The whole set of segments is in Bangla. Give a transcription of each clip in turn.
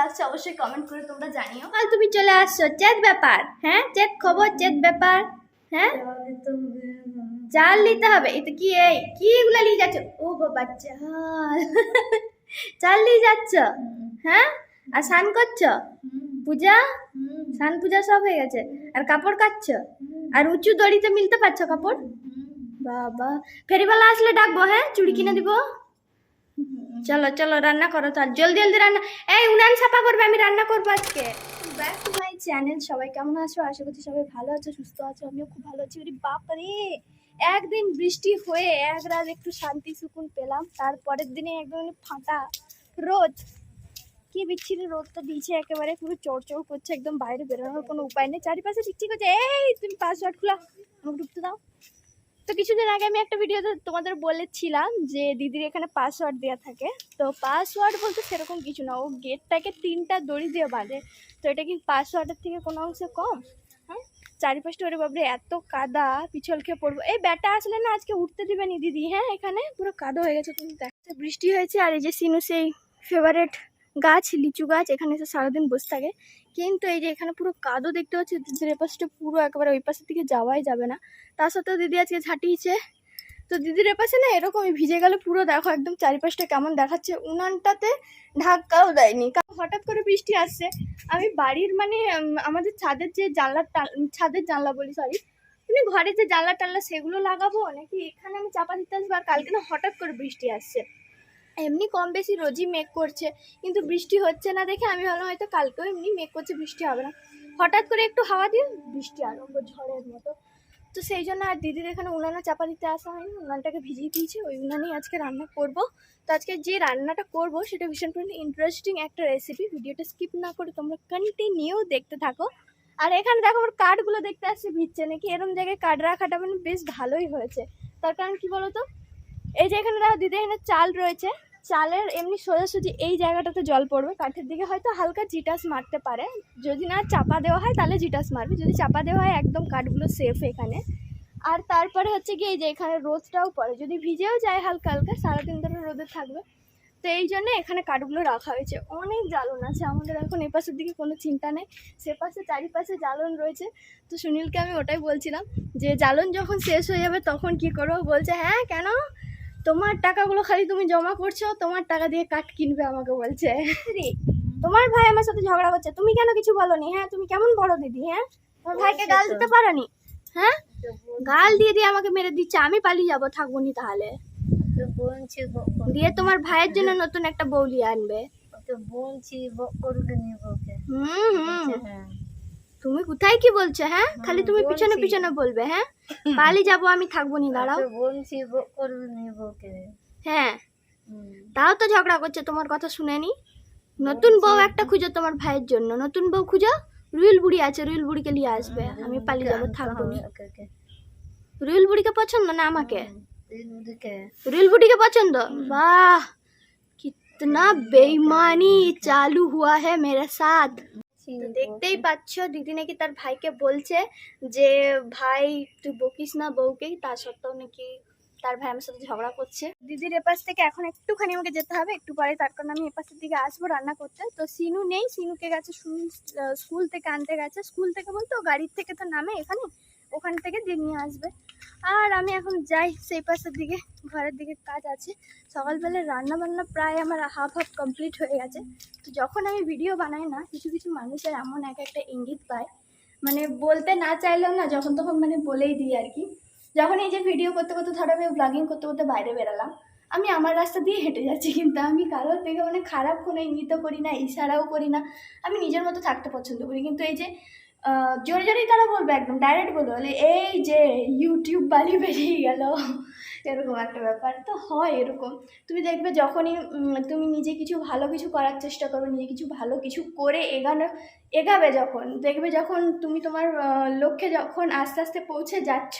লাগছে অবশ্যই কমেন্ট করে তোমরা জানিও। আর তুমি চলে আসছো চেত ব্যাপার হ্যাঁ? চেত খবর চেত ব্যাপার হ্যাঁ? চাল নিতে হবে এটা কি এই? কি এগুলা নিয়ে যাচ্ছ? ও বাবা চাল চাল নিয়ে যাচ্ছ? হ্যাঁ? আর স্নান করছ? পূজা? স্নান পূজা সব হয়ে গেছে। আর কাপড় কাচ্ছ আর উঁচু দড়িতে মিলতে পারছ কাপড়? বাবা। ফেরিওয়ালা আসলে ডাকবো হ্যাঁ? চুড়ি কিনে দিব? চলো চলো, রান্না করো চল জলদি জলদি রান্না। এই, উনান সাফা করবে, আমি রান্না করব আজকে। ব্যাক টু মাই চ্যানেল সবাই কেমন আছো? আশা করছি সবাই ভালো আছো, সুস্থ আছো, আমিও খুব ভালো আছি। বাপরে! একদিন বৃষ্টি হয়ে এক রাত একটু শান্তি সুকুন পেলাম, তারপরের দিনে একদম ফাটা রোদ। কি বিচ্ছিরি রোদটা দিয়েছে একেবারে পুরো চড়চড় করছে, একদম বাইরে বেরোনোর কোনো উপায় নেই। চারিপাশে চিকচিক করছে। এই, তুমি পাসওয়ার্ড খোলা, আমাকে ঢুকতে দাও। তো কিছুদিন আগে আমি একটা ভিডিওতে তোমাদের বলেছিলাম যে দিদির এখানে পাসওয়ার্ড দেওয়া থাকে। তো পাসওয়ার্ড বলতে সেরকম কিছু না, ও গেটটাকে তিনটা দড়ি দিয়ে বাঁধে। তো এটা কি পাসওয়ার্ডের থেকে কোনো অংশে কম? হ্যাঁ? চারিপাশটা ওরে বাবরে এত কাদা, পিছল খেয়ে পড়ব। এই ব্যাটা আসলে না আজকে উঠতে দিবে নি দিদি। হ্যাঁ এখানে পুরো কাদা হয়ে গেছে। তুমি দেখো, বৃষ্টি হয়েছে আর এই যে সিনু সেই ফেভারেট গাছ, লিচু গাছ, এখানে এসে সারাদিন বসে থাকে। কিন্তু এই যে এখানে পুরো কাদো দেখতে পাচ্ছি দিদির এ পাশটা পুরো একেবারে ওই পাশের দিকে যাওয়াই যাবে না। তার সাথেও দিদি আজকে ঝাঁটিয়েছে। তো দিদির এপাশে না এরকমই ভিজে গেলে পুরো। দেখো একদম চারিপাশটা কেমন দেখাচ্ছে। উনানটাতে ধাক্কাও দেয়নি। কারণ হঠাৎ করে বৃষ্টি আসছে। আমি বাড়ির মানে আমাদের ছাদের যে জানলা ছাদের জানলা বলি সরি মানে ঘরে যে জানলা টানলা সেগুলো লাগাবো? নাকি এখানে আমি চাপা দিতে আসব? আর কালকে না হঠাৎ করে বৃষ্টি আসছে। এমনি কম বেশি রোজই মেঘ করছে, কিন্তু বৃষ্টি হচ্ছে না দেখে আমি ভাবলাম হয়তো কালকেও এমনি মেঘ করছে, বৃষ্টি হবে না। হঠাৎ করে একটু হাওয়া দিয়ে বৃষ্টি আরম্ভ, ঝড়ের মতো। তো সেই জন্য আর দিদির এখানে উনানে চাপা দিতে আসা হয়নি, উনানটাকে ভিজিয়ে দিয়েছি, ওই উনানেই আজকে রান্না করব। তো আজকে যে রান্নাটা করব সেটা ভীষণ ইন্টারেস্টিং একটা রেসিপি ভিডিওটা স্কিপ না করে তোমরা কন্টিনিউ দেখতে থাকো। আর এখানে দেখো আমার কার্ডগুলো দেখতে আসছে, ভিজছে নাকি? এরকম জায়গায় কার্ড রাখাটা মানে বেশ ভালোই হয়েছে। তার কারণ কি বলতো? এই যে এখানে দেখো দিদি, এখানে চাল রয়েছে। চালের এমনি সোজাসুজি এই জায়গাটাতে জল পড়বে। কাঠের দিকে হয়তো হালকা জিটাস মারতে পারে। যদি না চাপা দেওয়া হয় তাহলে জিটাস মারবে। যদি চাপা দেওয়া হয় একদম কাঠগুলো সেফ এখানে। আর তারপরে হচ্ছে কি, এই যে এখানে রোদটাও পড়ে। যদি ভিজেও যায় হালকা হালকা, সারাদিন ধরে রোদে থাকবে। তো এই জন্য এখানে কাঠগুলো রাখা হয়েছে। অনেক জ্বালন আছে। আমাদের এখন এ পাশের দিকে কোনো চিন্তা নেই। সে পাশে, চারিপাশে জ্বালন রয়েছে। তো সুনীলকে আমি ওটাই বলছিলাম যে, জ্বালন যখন শেষ হয়ে যাবে তখন কি করব? বলছে হ্যাঁ কেন? তোমার টাকাগুলো খালি তুমি জমা করছ তোমার টাকা দিয়ে কাঠ কিনবে আমাকে বলছে। তোমার ভাই আমার সাথে ঝগড়া করছে তুমি কেন কিছু বলনি? হ্যাঁ তুমি কেমন বড় দিদি হ্যাঁ? তোমার ভাইকে গাল দিতে পারোনি? হ্যাঁ? গাল দিয়ে দিয়ে আমাকে মেরে দিচ্ছে আমি পালিয়ে যাব থাকব নি তাহলে। তো বলছি দিয়ে তোমার ভাইয়ের জন্য নতুন একটা বৌলি আনবে। তো বলছি বক করবে হুম হুম। হ্যাঁ। তুমি কোথায় কি বলছো হ্যাঁ খালি তুমি বলছি। পিছনে পিছনে বলবে হ্যাঁ পালিয়ে যাবো আমি থাকবো নি দাঁড়াও তো বলছি বক করবে নি বকে হ্যাঁ হুম। তাও তো ঝগড়া করছে তোমার কথা শুনেনি নতুন বউ একটা খুঁজো তোমার ভাইয়ের জন্য নতুন বউ খুঁজো রুইল বুড়ি আছে রুইল বুড়িকে নিয়ে আসবে আমি পালিয়ে যাবো আনতে থাকবো হবে নি ওকে, ওকে। রুইল বুড়িকে পছন্দ না আমাকে তিন দিকে রুইল বুড়িকে পছন্দ বাহ कितना बेईमानी चालू हुआ है मेरे साथ তো দেখতেই পাচ্ছ দিদি নাকি তার ভাইকে বলছে যে ভাই তুই বকিস না বউকে তা সত্ত্বেও নাকি তার ভাই আমার সাথে ঝগড়া করছে। দিদির এপাশ থেকে এখন একটুখানি আমাকে যেতে হবে একটু পরে তার কারণে আমি এপাশের দিকে আসব রান্না করতে। তো সিনু নেই সিনুকে গেছে স্কুল থেকে আনতে গেছে। স্কুল থেকে বলতো গাড়ির থেকে তো নামে এখানে। ওখান থেকে দিয়ে নিয়ে আসবে। আর আমি এখন যাই সেই পাশের দিকে, ঘরের দিকে কাজ আছে। সকালবেলা রান্না বান্না প্রায় আমার হাফ হাফ কমপ্লিট হয়ে গেছে। তো যখন আমি ভিডিও বানাই না, কিছু কিছু মানুষের এমন এক একটা ইঙ্গিত পায়। মানে বলতে না চাইলেও না, যখন তখন মানে বলেই দিই আর কি। যখন এই যে ভিডিও করতে করতে ধরো আমি ব্লগিং করতে করতে বাইরে বেরালাম, আমি আমার রাস্তা দিয়ে হেঁটে যাচ্ছি। কিন্তু আমি কারোর থেকে মানে খারাপ কোনো ইঙ্গিত করি না, ইশারাও করি না। আমি নিজের মতো থাকতে পছন্দ করি। কিন্তু এই যে জোরে জোরেই তারা বলবে একদম ডাইরেক্ট বলবে, বলে, এই যে ইউটিউব বালি বেরিয়ে গেল। এরকম একটা ব্যাপার। তো হয় এরকম। তুমি দেখবে যখনই তুমি নিজে কিছু ভালো কিছু করার চেষ্টা করো নিজে কিছু ভালো কিছু করে এগানো, এগাবে যখন, দেখবে যখন তুমি তোমার লক্ষ্যে যখন আস্তে আস্তে পৌঁছে যাচ্ছ,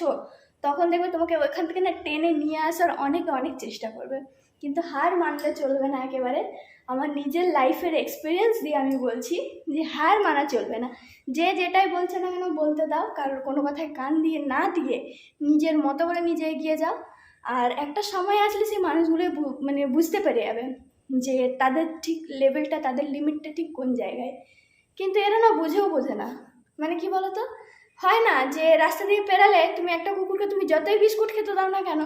তখন দেখবে তোমাকে ওইখান থেকে না টেনে নিয়ে আসার অনেক অনেক চেষ্টা করবে। কিন্তু হার মানলে চলবে না একেবারে। আমার নিজের লাইফের এক্সপিরিয়েন্স দিয়ে আমি বলছি যে হার মানা চলবে না। যে যেটাই বলছে না কেন বলতে দাও, কারোর কোনো কথায় কান দিয়ে না দিয়ে নিজের মতো করে নিজে এগিয়ে যাও। আর একটা সময় আসলে সেই মানুষগুলো মানে বুঝতে পেরে যাবে যে তাদের ঠিক লেভেলটা তাদের লিমিটটা ঠিক কোন জায়গায়। কিন্তু এরা না বুঝেও বোঝে না। মানে কি বলতো? হয় না যে রাস্তা দিয়ে পেরালে তুমি একটা কুকুরকে তুমি যতই বিস্কুট খেতে দাও না কেন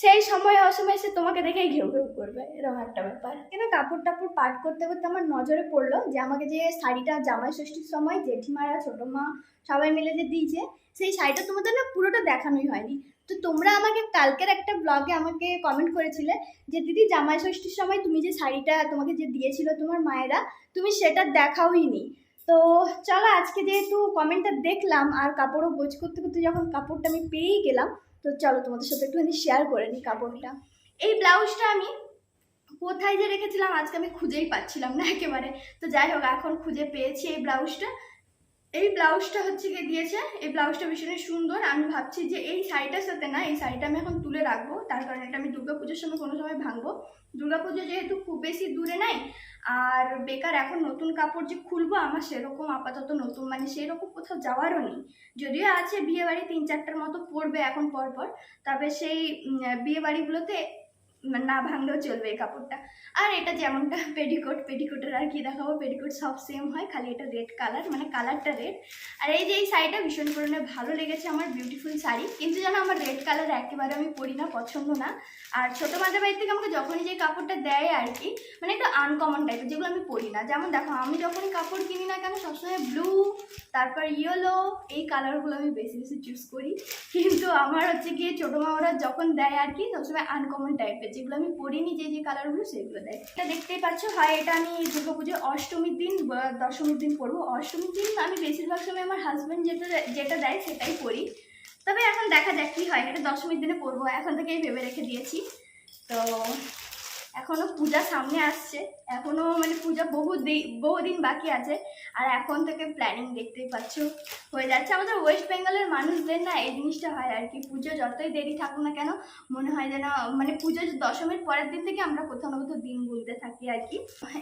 সেই সময় অসময়ে সে তোমাকে দেখেই ঘেউ ঘেউ করবে, এরকম একটা ব্যাপার। কেন কাপড় টাপড় পাট করতে করতে আমার নজরে পড়ল যে আমাকে যে শাড়িটা জামাই ষষ্ঠীর সময় জেঠিমারা, ছোটো মা সবাই মিলে যে দিয়েছে, সেই শাড়িটা তোমাদের না পুরোটা দেখানোই হয়নি। তো তোমরা আমাকে কালকের একটা ব্লগে আমাকে কমেন্ট করেছিলে যে, দিদি, জামাই ষষ্ঠীর সময় তুমি যে শাড়িটা তোমাকে যে দিয়েছিল তোমার মায়েরা, তুমি সেটা দেখাওই নি তো চলো আজকে যেহেতু কমেন্টটা দেখলাম, আর কাপড়ও গোছ করতে করতে যখন কাপড়টা আমি পেয়েই গেলাম তো চলো তোমাদের সাথে একটুখানি শেয়ার করে নিই কাপড়টা। এই ব্লাউজটা আমি কোথায় যে রেখেছিলাম, আজকে আমি খুঁজেই পাচ্ছিলাম না একেবারে। তো যাই হোক, এখন খুঁজে পেয়েছি এই ব্লাউজটা এই ব্লাউজটা হচ্ছে গিয়ে দিয়েছে। এই ব্লাউজটা ভীষণই সুন্দর। আমি ভাবছি যে এই শাড়িটার সাথে না এই শাড়িটা আমি এখন তুলে রাখব। তার কারণে এটা আমি দুর্গাপুজোর সময় কোনো সময় ভাঙবো। দুর্গাপুজো যেহেতু খুব বেশি দূরে নাই আর বেকার এখন নতুন কাপড় যে খুলবো আমার সেরকম আপাতত নতুন মানে সেরকম কোথাও যাওয়ারও নেই। যদিও আছে বিয়ে বাড়ি তিন চারটার মতো পড়বে এখন পর পর তবে সেই উম, বিয়ে বাড়িগুলোতে না ভাঙলেও চলবে এই কাপড়টা। আর এটা যেমনটা পেডিকোট পেডিকোটের আর কি দেখাবো? পেডিকোট সব সেম হয়, খালি এটা রেড কালার মানে কালারটা রেড আর এই যে এই শাড়িটা ভীষণ পরিমাণে ভালো লেগেছে আমার বিউটিফুল শাড়ি। কিন্তু যেন আমার রেড কালার একেবারে আমি পরি না, পছন্দ না। আর ছোটো মাঝে বাড়ি থেকে আমাকে যখনই যে কাপড়টা দেয় আর কি মানে একটু আনকমন টাইপের যেগুলো আমি পরি না। যেমন দেখো, আমি যখনই কাপড় কিনি না কেন, সবসময় ব্লু তারপর ইয়েলো এই কালারগুলো আমি বেশি বেশি চুজ করি। কিন্তু আমার হচ্ছে গিয়ে ছোটো মামারা যখন দেয় আর কি, সবসময় আনকমন টাইপের যেগুলো আমি পরিনি যে যে কালারগুলো সেগুলো দেয় এটা দেখতেই পাচ্ছ, হয় এটা আমি দুর্গা পুজো অষ্টমীর দিন দশমীর দিন পরবো অষ্টমীর দিন আমি বেশিরভাগ সময় আমার হাজব্যান্ড যেটা যেটা দেয় সেটাই পরি তবে এখন দেখা যাক কী হয়, এটা দশমীর দিনে পরবো এখন থেকেই ভেবে রেখে দিয়েছি। তো এখনও পূজা সামনে আসছে। এখনও মানে পূজা বহু বহুদিন বাকি আছে। আর এখন থেকে প্ল্যানিং দেখতেই পাচ্ছ। হয়ে যাচ্ছে আমাদের ওয়েস্ট বেঙ্গলের মানুষদের না এই জিনিসটা হয় আর কি। পুজো যতই দেরি থাকুক না কেন, মনে হয় যেন মানে পুজো দশমীর পরের দিন থেকে আমরা কোথাও না কোথাও দিন গুনতে থাকি আর কি।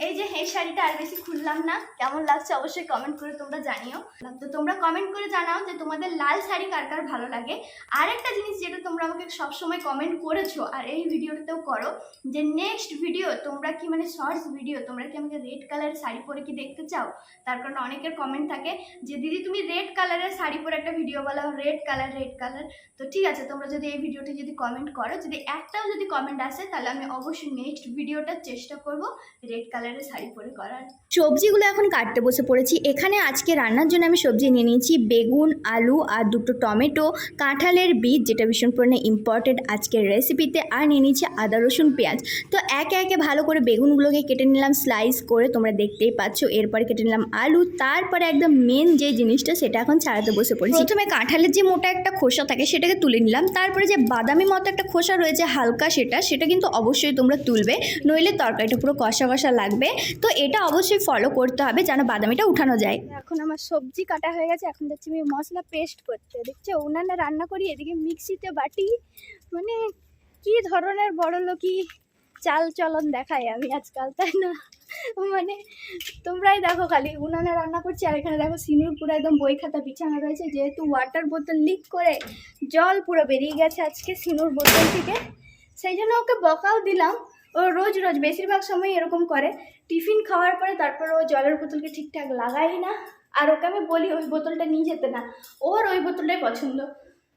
এই যে এই শাড়িটা আর বেশি খুললাম না, কেমন লাগছে অবশ্যই কমেন্ট করে তোমরা জানিও। তো তোমরা কমেন্ট করে জানাও যে তোমাদের লাল শাড়ি কার কার ভালো লাগে। আর একটা জিনিস যেটা তোমরা আমাকে সবসময় কমেন্ট করেছ, আর এই ভিডিওটাতেও করো, যে নেক্সট ভিডিও তোমরা কি মানে শর্টস ভিডিও তোমরা কি আমাকে রেড কালারের শাড়ি পরে কি দেখতে চাও? তার কারণে অনেকের কমেন্ট থাকে যে, দিদি, তুমি রেড কালারের শাড়ি পরে একটা ভিডিও বলাও রেড কালার রেড কালার তো ঠিক আছে, তোমরা যদি এই ভিডিওটি যদি কমেন্ট করো, যদি একটাও যদি কমেন্ট আসে, তাহলে আমি অবশ্যই নেক্সট ভিডিওটার চেষ্টা করব রেড কালারের শাড়ি পরে করার। সবজিগুলো এখন কাটতে বসে পড়েছি। এখানে আজকে রান্নার জন্য আমি সবজি নিয়ে নিয়েছি, বেগুন, আলু আর দুটো টমেটো, কাঁঠালের বীজ, যেটা ভীষণ পরিমাণে ইম্পর্টেন্ট আজকের রেসিপিতে আর নিয়ে নিয়েছি আদা, রসুন, পেঁয়াজ। তো একে একে ভালো করে বেগুনগুলোকে কেটে নিলাম স্লাইস করে তোমরা দেখতেই পাচ্ছ। এরপর কেটে নিলাম আলু। তারপরে একদম মেন যে জিনিসটা সেটা এখন ছাড়াতে বসে পড়েছি। প্রথমে কাঁঠালের যে মোটা একটা খোসা থাকে সেটাকে তুলে নিলাম। তারপরে যে বাদামি মতো একটা খোসা রয়েছে হালকা সেটা সেটা কিন্তু অবশ্যই তোমরা তুলবে। নইলে তরকারিটা পুরো কষা কষা লাগবে। তো এটা অবশ্যই ফলো করতে হবে যেন বাদামিটা উঠানো যায়। এখন আমার সবজি কাটা হয়ে গেছে। এখন যাচ্ছি আমি মশলা পেস্ট করতে। দেখছ? উনানে রান্না করি এদিকে মিক্সিতে বাটি। মানে কি ধরনের বড় লোকই চাল চলন দেখায় আমি আজকাল, তাই না? মানে তোমরাই দেখো খালি, উনানে রান্না করছি আর এখানে দেখো সিনুর পুরো একদম বই খাতা বিছানো রয়েছে, যেহেতু ওয়াটার বোতল লিক করে জল পুরো বেরিয়ে গেছে আজকে সিনুর বোতল থেকে। সেই জন্য ওকে বকাও দিলাম, ও রোজ রোজ বেশিরভাগ সময় এরকম করে। টিফিন খাওয়ার পরে তারপর ও জলের বোতলকে ঠিকঠাক লাগাই না। আর ওকে আমি বলি, ওই বোতলটা নিয়ে যেতে না। ওর ওই বোতলটাই পছন্দ।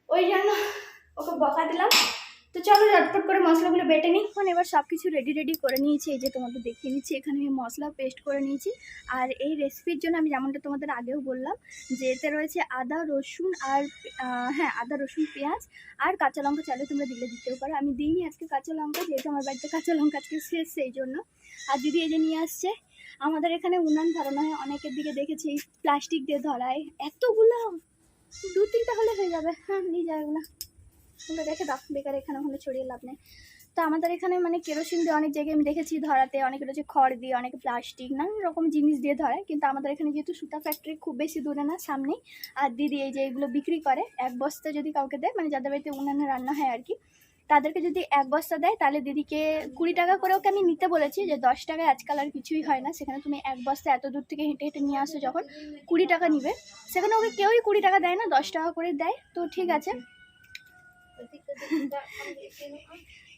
ওই জন্য ওকে বকা দিলাম। তো চলো ঝটপট করে মশলাগুলো বেটে নিই। এখন এবার সব কিছু রেডি রেডি করে নিয়েছি। এই যে তোমাদের দেখিয়ে নিচ্ছি, এখানে আমি মশলা পেস্ট করে নিয়েছি। আর এই রেসিপির জন্য আমি যেমনটা তোমাদের আগেও বললাম, যে এতে রয়েছে আদা, রসুন আর হ্যাঁ আদা, রসুন, পেঁয়াজ আর কাঁচা লঙ্কা চাইলে তোমরা দিলে দিতেও পারো। আমি দিইনি আজকে কাঁচা লঙ্কা, যেহেতু আমার বাড়িতে কাঁচা লঙ্কা আজকে শেষ, সেই জন্য। আর দিদি এই যে নিয়ে আসছে, আমাদের এখানে উনান ধরানো হয়। অনেকের দিকে দেখেছি প্লাস্টিক দিয়ে ধরায়। এতগুলো! দু তিনটা হলে হয়ে যাবে। হ্যাঁ নিয়ে যায় ওগুলো ওগুলো রেখে দাও বেকার, এখানে ওখানে ছড়িয়ে লাভ নেই। তো আমাদের এখানে মানে কেরোসিন দিয়ে অনেক জায়গায় আমি দেখেছি ধরাতে, অনেকে রয়েছে খড় দিয়ে, অনেকে প্লাস্টিক, নানান রকম জিনিস দিয়ে ধরায়। কিন্তু আমাদের এখানে যেহেতু সুতা ফ্যাক্টরি খুব বেশি দূরে না, সামনেই। আর দিদি এই যে এগুলো বিক্রি করে, এক বস্তা যদি কাউকে দেয় মানে যাদের বাড়িতে উনানে রান্না হয় আর কি, তাদেরকে যদি এক বস্তা দেয়, তাহলে দিদিকে কুড়ি টাকা করে ওকে আমি নিতে বলেছি যে দশ টাকায় আজকাল আর কিছুই হয় না। সেখানে তুমি এক বস্তা এত দূর থেকে হেঁটে হেঁটে নিয়ে আসো যখন, কুড়ি টাকা নিবে। সেখানে ওকে কেউই কুড়ি টাকা দেয় না, দশ টাকা করে দেয়। তো ঠিক আছে।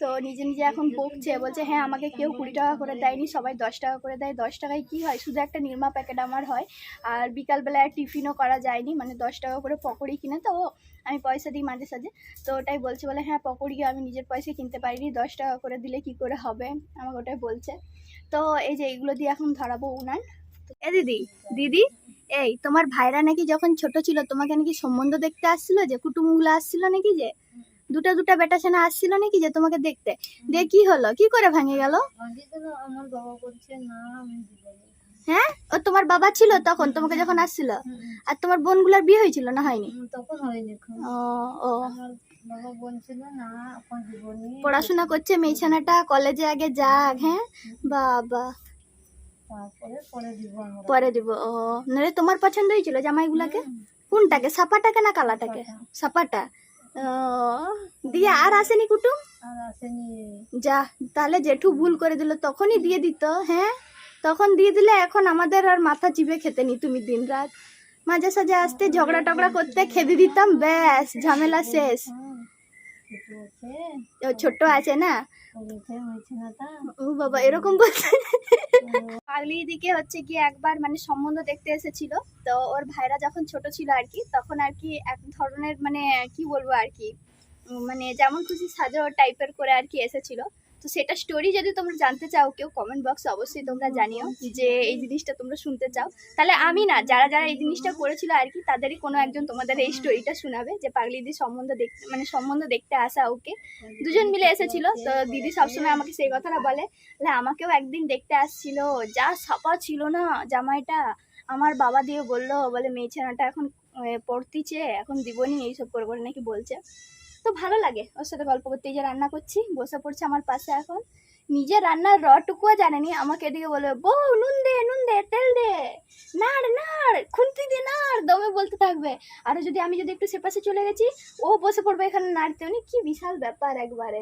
তো নিজে নিজে এখন বকছে, বলছে হ্যাঁ আমাকে কেউ কুড়ি টাকা করে দেয়নি, সবাই দশ টাকা করে দেয়। দশ টাকায় কি হয়? শুধু একটা নির্মা প্যাকেট আমার হয়, আর বিকালবেলায় টিফিনও করা যায়নি মানে দশ টাকা করে পকোড়ি কিনে, তো আমি পয়সা দিই মাঝে সাঝে। তো ওটাই বলছে, বলে হ্যাঁ পকোড়ি আমি নিজের পয়সায় কিনতে পারিনি, দশ টাকা করে দিলে কি করে হবে? আমাকে ওটাই বলছে। তো এই যে এইগুলো দিয়ে এখন ধরাবো উনান। এ দিদি দিদি, এই তোমার ভাইরা নাকি যখন ছোট ছিল, তোমাকে নাকি সম্বন্ধ দেখতে আসছিল যে, কুটুমগুলো আসছিল নাকি যে? দুটা দুটা বেটা সেনা আসছিল নাকি যে তোমাকে দেখতে? দিয়ে কি হলো? কি করে ভাঙে গেল। হ্যাঁ? ও তোমার বাবা ছিল তখন তোমাকে যখন আসছিল? আর তোমার বোনগুলার বিয়ে হয়েছিল না হয়নি? তখন হয়নি ও ও। পড়াশোনা করছে মেয়েছানাটা কলেজে আগে যাক হ্যাঁ? বাবা। পরে দিব ও। নাহলে তোমার পছন্দ হয়েছিল জামাইগুলাকে? কোনটাকে সাপাটাকে না কালাটাকে? সাপাটা? দিয়ে আর আসেনি কুটুম যা তাহলে জেঠু ভুল করে দিল তখনই দিয়ে দিত হ্যাঁ? তখন দিয়ে দিলে এখন আমাদের আর মাথা চিপে খেতে নি তুমি দিন রাত মাঝে সাঝে আসতে ঝগড়া টগড়া করতে খেতে দিতাম ব্যাস ঝামেলা শেষ। হ্যাঁ আছে। ও ছোট আছে না? ও বাবা এরকম বলছে পাগলি দিকে হচ্ছে কি একবার মানে সম্বন্ধ দেখতে এসেছিল। তো ওর ভাইরা যখন ছোট ছিল আর কি, তখন আর কি এক ধরনের মানে কি বলব আর কি মানে যেমন খুশি সাজো টাইপের করে আর কি এসেছিল। তো সেটা স্টোরি যদি তোমরা জানতে চাও, কেউ কমেন্ট বক্সে অবশ্যই তোমরা জানিও যে এই জিনিসটা তোমরা শুনতে চাও। তাহলে আমি না, যারা যারা এই জিনিসটা করেছিল আর কি, তাদেরই কোনো একজন তোমাদের এই স্টোরিটা শোনাবে যে পাগলিদির সম্বন্ধ দেখতে মানে সম্বন্ধ দেখতে আসা ওকে। দুজন মিলে এসেছিল, তো দিদি সবসময় আমাকে সেই কথাটা বলে আমাকেও একদিন দেখতে আসছিল, যা সাপা ছিল না জামাইটা। আমার বাবা দিয়ে বলল, বলে, মেয়ে ছেলেটা এখন পড়তিছে, এখন দিবনি, এইসব করে করে নাকি বলছে। তো ভালো লাগে। ওর সাথে গল্প করতে এই যে রান্না করছি, বসে পড়ছে আমার পাশে এখন। নিজে রান্নার রটুকুও জানেনি। আমাকে এদিকে বলবে বউ নুন দে নুন দে তেল দে। নাড় নাড় খুন্তি দে নাড় দমে বলতে থাকবে। আর যদি আমি যদি একটু সেপাশে চলে গেছি ও বসে পড়বে এখানে নাড়তে। উনি কি বিশাল ব্যাপার একবারে।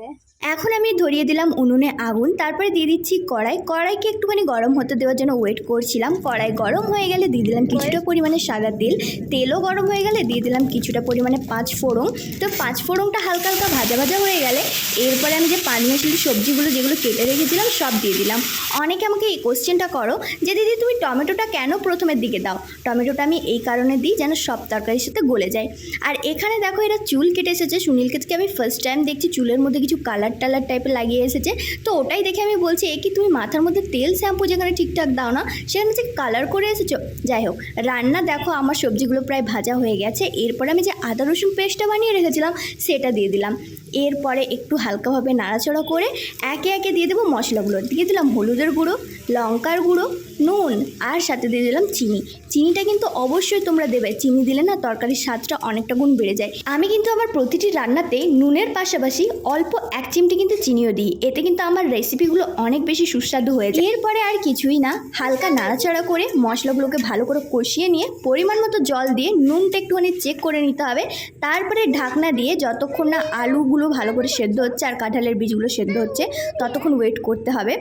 এখন আমি ধরিয়ে দিলাম উনুনে আগুন তারপরে দিয়ে দিচ্ছি কড়াই। কড়াইকে একটুখানি গরম হতে দেওয়ার জন্য ওয়েট করছিলাম। কড়াই গরম হয়ে গেলে দিয়ে দিলাম কিছুটা পরিমাণে সাদা তেল। তেলও গরম হয়ে গেলে দিয়ে দিলাম কিছুটা পরিমাণে পাঁচ ফোড়ন। তো পাঁচ ফোড়নটা হালকা হালকা ভাজা ভাজা হয়ে গেলে এরপরে আমি যে মিশালি সবজিগুলো যেগুলো কেটে রেখেছিলাম, সব দিয়ে দিলাম। অনেকে আমাকে এই কোশ্চেনটা করো যে, দিদি, তুমি টমেটোটা কেন প্রথমের দিকে দাও? টমেটোটা আমি এই কারণে দিই যেন সব তরকারির সাথে গলে যায়। আর এখানে দেখো, এরা চুল কেটে এসেছে। সুনীলকে থেকে আমি ফার্স্ট টাইম দেখছি, চুলের মধ্যে কিছু কালার টালার টাইপের লাগিয়ে এসেছে। তো ওটাই দেখে আমি বলছি, এ কি তুমি মাথার মধ্যে তেল শ্যাম্পু যেখানে ঠিকঠাক দাও না, সেখানে যে কালার করে এসেছ? যাই হোক, রান্না দেখো, আমার সবজিগুলো প্রায় ভাজা হয়ে গেছে। এরপর আমি যে আদা রসুন পেস্টটা বানিয়ে রেখেছিলাম, সেটা দিয়ে দিলাম। এরপরে একটু হালকাভাবে নাড়াচাড়া করে একে একে দিয়ে দেবো মশলাগুলো। দিয়ে দিলাম হলুদের গুঁড়ো, লঙ্কার গুঁড়ো, নুন আর সাথে দিয়ে দিলাম চিনি। চিনিটা কিন্তু অবশ্যই তোমরা দেবে। চিনি দিলে না তরকারির স্বাদটা অনেকটা গুণ বেড়ে যায়। আমি কিন্তু আমার প্রতিটি রান্নাতে নুনের পাশাপাশি অল্প এক চিমটি কিন্তু চিনিও দিই। এতে কিন্তু আমার রেসিপিগুলো অনেক বেশি সুস্বাদু হয়ে যায়। এরপরে আর কিছুই না, হালকা নাড়াচাড়া করে মশলাগুলোকে ভালো করে কষিয়ে নিয়ে পরিমাণ মতো জল দিয়ে নুনটা একটুখানি চেক করে নিতে হবে। তারপরে ঢাকনা দিয়ে যতক্ষণ না আলুগুলো ভালো করে সেদ্ধ হচ্ছে আর কাঁঠালের বীজগুলো সেদ্ধ হচ্ছে, ততক্ষণ ওয়েট করতে হবে।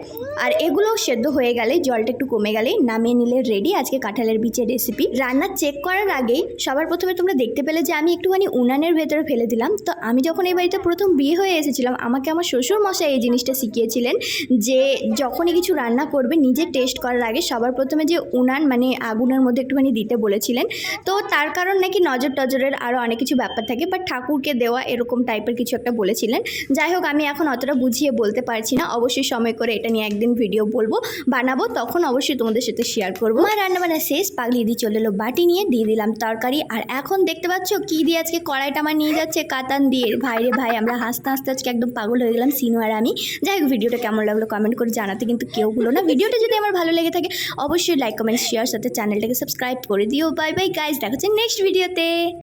আর এগুলো সেদ্ধ হয়ে গেলে জলটা একটু কমে গেলেই নামিয়ে নিলে রেডি আজকে কাঁঠালের বীজের রেসিপি রান্না চেক করার আগেই সবার প্রথমে তোমরা দেখতে পেলে যে আমি একটুখানি উনানের ভেতরে ফেলে দিলাম। তো আমি যখন এই বাড়িতে প্রথম বিয়ে হয়ে এসেছিলাম, আমাকে আমার শ্বশুর মশাই এই জিনিসটা শিখিয়েছিলেন যে যখনই কিছু রান্না করবে, নিজে টেস্ট করার আগে সবার প্রথমে যে উনান মানে আগুনের মধ্যে একটুখানি দিতে বলেছিলেন। তো তার কারণ নাকি নজর টজরের আরও অনেক কিছু ব্যাপার থাকে বাট ঠাকুরকে দেওয়া এরকম টাইপের কিছু একটা বলেছিলেন। যাই হোক, আমি এখন অতটা বুঝিয়ে বলতে পারছি না। অবশ্যই সময় করে এটা নিয়ে একদিন ভিডিও বলব, বানাবো। তখন অবশ্যই তোমাদের সাথে শেয়ার করব। আমার রান্নাবান্না শেষ, পাগলি দিয়ে চলে এলো বাটি নিয়ে, দিয়ে দিলাম তরকারি। আর এখন দেখতে পাচ্ছ কি দিয়ে আজকে কড়াইটা আমার নিয়ে যাচ্ছে, কাতান দিয়ে। ভাই রে ভাই, আমরা হাসতে হাসতে আজকে একদম পাগল হয়ে গেলাম, সিনু আর আমি। যাই হোক, ভিডিওটা কেমন লাগল কমেন্ট করে জানাতে কিন্তু কেউ ভুলো না। ভিডিওটা যদি আমার ভালো লেগে থাকে, অবশ্যই লাইক কমেন্ট শেয়ার সাথে চ্যানেলটাকে সাবস্ক্রাইব করে দিও। বাই বাই গাইজ দেখা নেক্সট ভিডিওতে